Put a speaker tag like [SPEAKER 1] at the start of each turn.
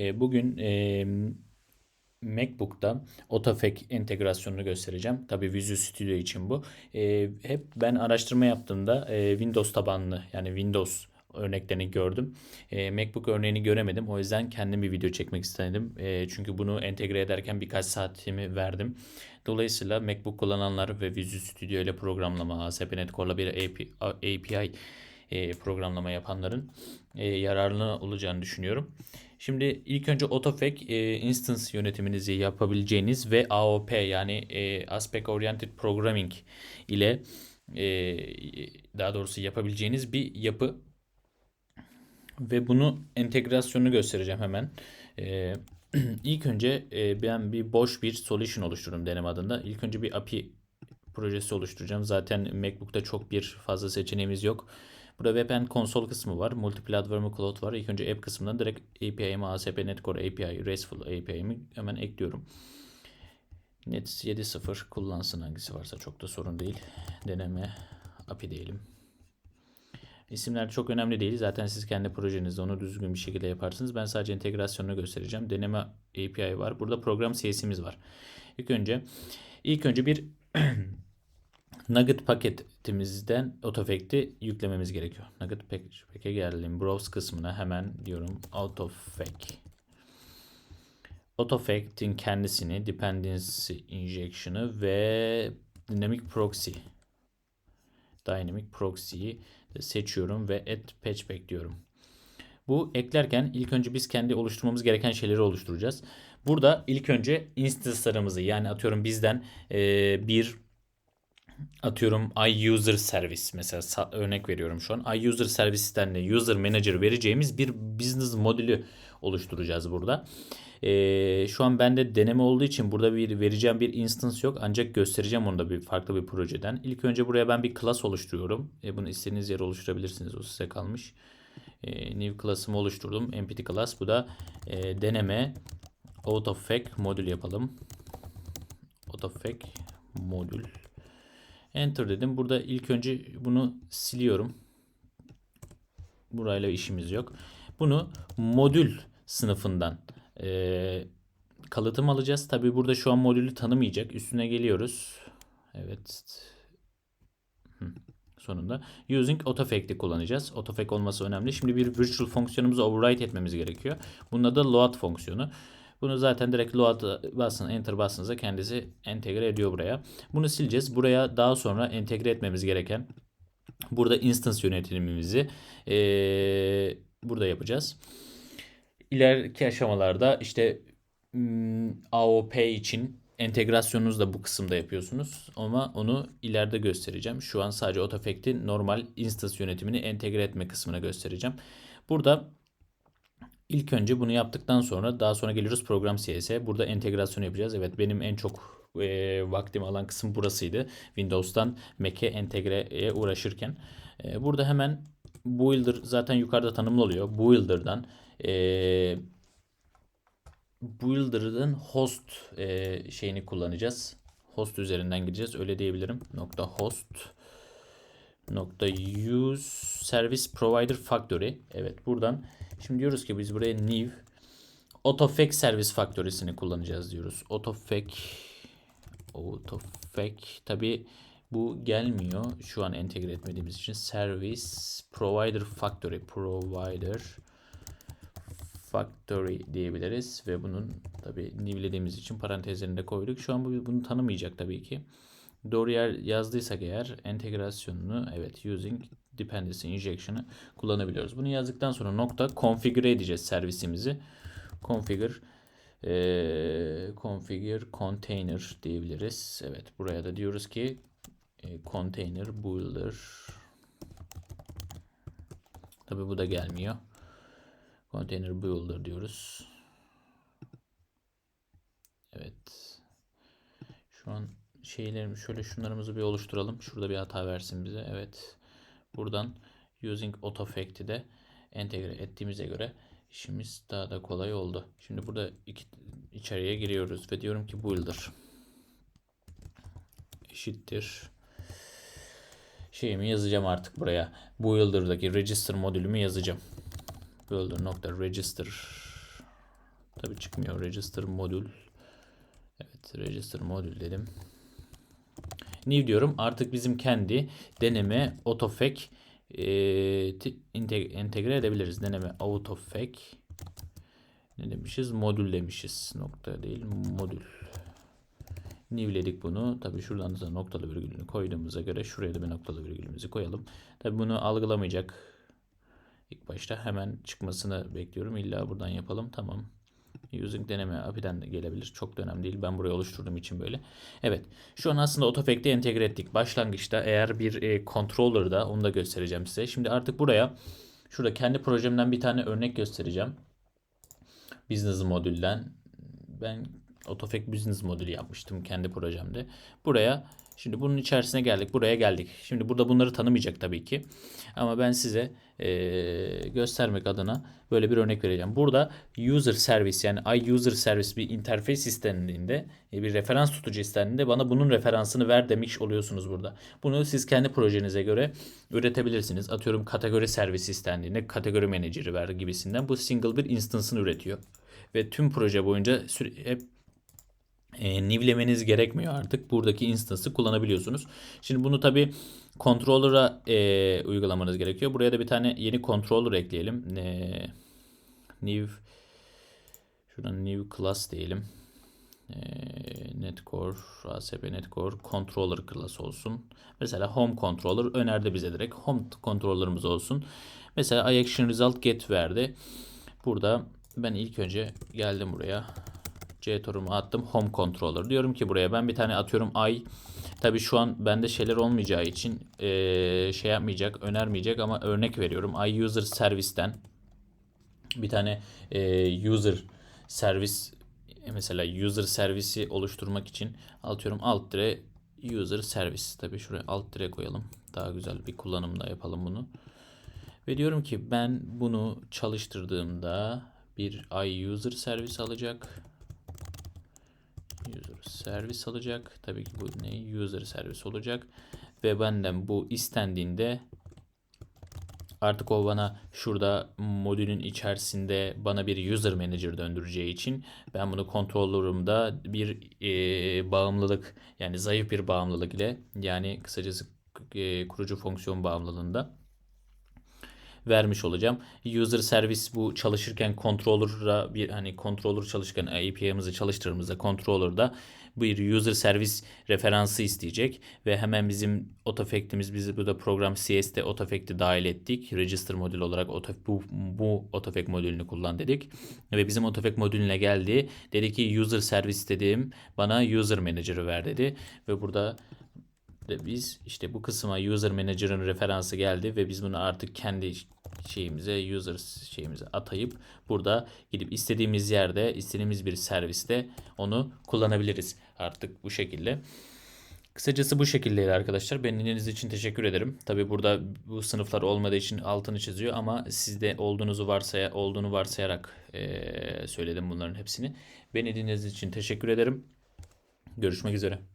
[SPEAKER 1] E, bugün e, MacBook'ta AutoFac entegrasyonunu göstereceğim. Tabii Visual Studio için bu. E, hep ben araştırma yaptığımda e, Windows tabanlı yani Windows örneklerini gördüm. E, MacBook örneğini göremedim. O yüzden kendim bir video çekmek istedim. E, çünkü bunu entegre ederken birkaç saatimi verdim. Dolayısıyla MacBook kullananlar ve Visual Studio ile programlama, ASP.NET Core'la bir API, API e, programlama yapanların e, yararlı olacağını düşünüyorum. Şimdi ilk önce AutoFac e, instance yönetiminizi yapabileceğiniz ve AOP yani e, Aspect Oriented Programming ile e, daha doğrusu yapabileceğiniz bir yapı ve bunu entegrasyonunu göstereceğim hemen. E, ilk önce e, ben bir boş bir solution oluştururum deneme adında. İlk önce bir API projesi oluşturacağım. Zaten MacBook'ta çok bir fazla seçeneğimiz yok. Burada Web and Console kısmı var. Multiplatform Cloud var. İlk önce app kısmından direkt API'mi ASP.NET Core API, RESTful API'mi hemen ekliyorum. Net 7.0 kullansın hangisi varsa çok da sorun değil. Deneme API diyelim. İsimler çok önemli değil. Zaten siz kendi projenizde onu düzgün bir şekilde yaparsınız. Ben sadece entegrasyonunu göstereceğim. Deneme API var. Burada program CS'imiz var. İlk önce ilk önce bir Nugget paketimizden AutoFact'i yüklememiz gerekiyor. Nugget pack'e geldim. Browse kısmına hemen diyorum AutoFac. AutoFact'in kendisini dependency injection'ı ve dynamic proxy dynamic proxy'yi seçiyorum ve add patch bekliyorum. Bu eklerken ilk önce biz kendi oluşturmamız gereken şeyleri oluşturacağız. Burada ilk önce instance'larımızı yani atıyorum bizden bir atıyorum iUser service mesela örnek veriyorum şu an. iUser servisten de user manager vereceğimiz bir business modülü oluşturacağız burada. Ee, şu an bende deneme olduğu için burada bir vereceğim bir instance yok. Ancak göstereceğim onu da bir farklı bir projeden. İlk önce buraya ben bir class oluşturuyorum. E, bunu istediğiniz yere oluşturabilirsiniz. O size kalmış. E, new class'ımı oluşturdum. Empty class. Bu da e, deneme autofac modül yapalım. Autofac modül Enter dedim. Burada ilk önce bunu siliyorum. Burayla işimiz yok. Bunu modül sınıfından e, kalıtım alacağız. Tabi burada şu an modülü tanımayacak. Üstüne geliyoruz. Evet. Sonunda. Using AutoFact'i kullanacağız. AutoFact olması önemli. Şimdi bir virtual fonksiyonumuzu override etmemiz gerekiyor. Bunda da load fonksiyonu. Bunu zaten direkt load basın, enter bastığınızda kendisi entegre ediyor buraya. Bunu sileceğiz. Buraya daha sonra entegre etmemiz gereken burada instance yönetimimizi ee, burada yapacağız. İleriki aşamalarda işte hmm, AOP için entegrasyonunuzu da bu kısımda yapıyorsunuz. Ama onu ileride göstereceğim. Şu an sadece AutoFact'in normal instance yönetimini entegre etme kısmına göstereceğim. Burada İlk önce bunu yaptıktan sonra daha sonra geliyoruz program CS'e. Burada entegrasyon yapacağız. Evet benim en çok e, vaktimi alan kısım burasıydı. Windows'tan Mac'e entegreye uğraşırken. E, burada hemen Builder zaten yukarıda tanımlı oluyor. Builder'dan e, Builder'ın host e, şeyini kullanacağız. Host üzerinden gideceğiz. Öyle diyebilirim. Nokta host nokta use service provider factory. Evet buradan Şimdi diyoruz ki biz buraya new AutoFac servis faktörisini kullanacağız diyoruz. AutoFac AutoFac tabi bu gelmiyor. Şu an entegre etmediğimiz için service provider factory provider factory diyebiliriz ve bunun tabi nivlediğimiz için parantezlerinde koyduk. Şu an bu bunu tanımayacak tabii ki. Doğru yer yazdıysak eğer entegrasyonunu evet using dependency injection'ı kullanabiliyoruz. Bunu yazdıktan sonra nokta configure edeceğiz servisimizi. Configure e, configure container diyebiliriz. Evet buraya da diyoruz ki e, container builder Tabi bu da gelmiyor. Container builder diyoruz. Evet. Şu an şeylerimi şöyle şunlarımızı bir oluşturalım. Şurada bir hata versin bize. Evet. Buradan using AutoFact'i de entegre ettiğimize göre işimiz daha da kolay oldu. Şimdi burada iki, içeriye giriyoruz ve diyorum ki builder eşittir şeyimi yazacağım artık buraya. Builder'daki register modülümü yazacağım. Builder nokta register Tabi çıkmıyor. Register modül. Evet register modül dedim. New diyorum. Artık bizim kendi deneme autofake e, entegre edebiliriz. Deneme autofake ne demişiz? Modül demişiz. Nokta değil modül. New'ledik bunu. Tabi şuradan da noktalı virgülünü koyduğumuza göre şuraya da bir noktalı virgülümüzü koyalım. Tabi bunu algılamayacak. İlk başta hemen çıkmasını bekliyorum. İlla buradan yapalım. Tamam. Using deneme API'den de gelebilir. Çok da önemli değil. Ben burayı oluşturduğum için böyle. Evet. Şu an aslında AutoFact'i entegre ettik. Başlangıçta eğer bir e, controller'da onu da göstereceğim size. Şimdi artık buraya şurada kendi projemden bir tane örnek göstereceğim. Business modülden. Ben AutoFact Business modülü yapmıştım kendi projemde. Buraya şimdi bunun içerisine geldik. Buraya geldik. Şimdi burada bunları tanımayacak tabii ki. Ama ben size eee, göstermek adına böyle bir örnek vereceğim. Burada user service yani iUser service bir interface istendiğinde e, bir referans tutucu istendiğinde bana bunun referansını ver demiş oluyorsunuz burada. Bunu siz kendi projenize göre üretebilirsiniz. Atıyorum kategori servisi istendiğinde kategori menajeri ver gibisinden bu single bir instance'ını üretiyor. Ve tüm proje boyunca hep e, nivlemeniz gerekmiyor artık. Buradaki instance'ı kullanabiliyorsunuz. Şimdi bunu tabi controller'a e, uygulamanız gerekiyor. Buraya da bir tane yeni controller ekleyelim. E, new şuradan new class diyelim. E, netcore, ASP netcore controller class olsun. Mesela home controller önerdi bize direkt. Home controller'ımız olsun. Mesela action result get verdi. Burada ben ilk önce geldim buraya. JTOR'umu attım. Home controller. Diyorum ki buraya ben bir tane atıyorum i. Tabi şu an bende şeyler olmayacağı için eee, şey yapmayacak, önermeyecek ama örnek veriyorum. i user servisten bir tane eee, user servis mesela user servisi oluşturmak için atıyorum alt dire user servis. Tabi şuraya alt dire koyalım. Daha güzel bir kullanımda yapalım bunu. Ve diyorum ki ben bunu çalıştırdığımda bir iUser servis alacak. Servis alacak. Tabii ki bu ne? User servis olacak. Ve benden bu istendiğinde artık o bana şurada modülün içerisinde bana bir user manager döndüreceği için ben bunu controller'ımda bir e, bağımlılık yani zayıf bir bağımlılık ile yani kısacası e, kurucu fonksiyon bağımlılığında vermiş olacağım. User service bu çalışırken controller'a bir hani controller çalışırken API'mizi çalıştırdığımızda controller'da bir user service referansı isteyecek ve hemen bizim AutoFact'imiz biz burada program CS'de AutoFact'i dahil ettik. Register modül olarak auto, bu, bu AutoFact modülünü kullan dedik. Ve bizim AutoFact modülüne geldi. Dedi ki user service dediğim bana user manager'ı ver dedi. Ve burada de biz işte bu kısma user manager'ın referansı geldi ve biz bunu artık kendi şeyimize user şeyimize atayıp burada gidip istediğimiz yerde istediğimiz bir serviste onu kullanabiliriz artık bu şekilde. Kısacası bu şekildeydi arkadaşlar. Beni dinlediğiniz için teşekkür ederim. Tabi burada bu sınıflar olmadığı için altını çiziyor ama sizde olduğunuzu varsaya olduğunu varsayarak eee, söyledim bunların hepsini. Beni dinlediğiniz için teşekkür ederim. Görüşmek üzere.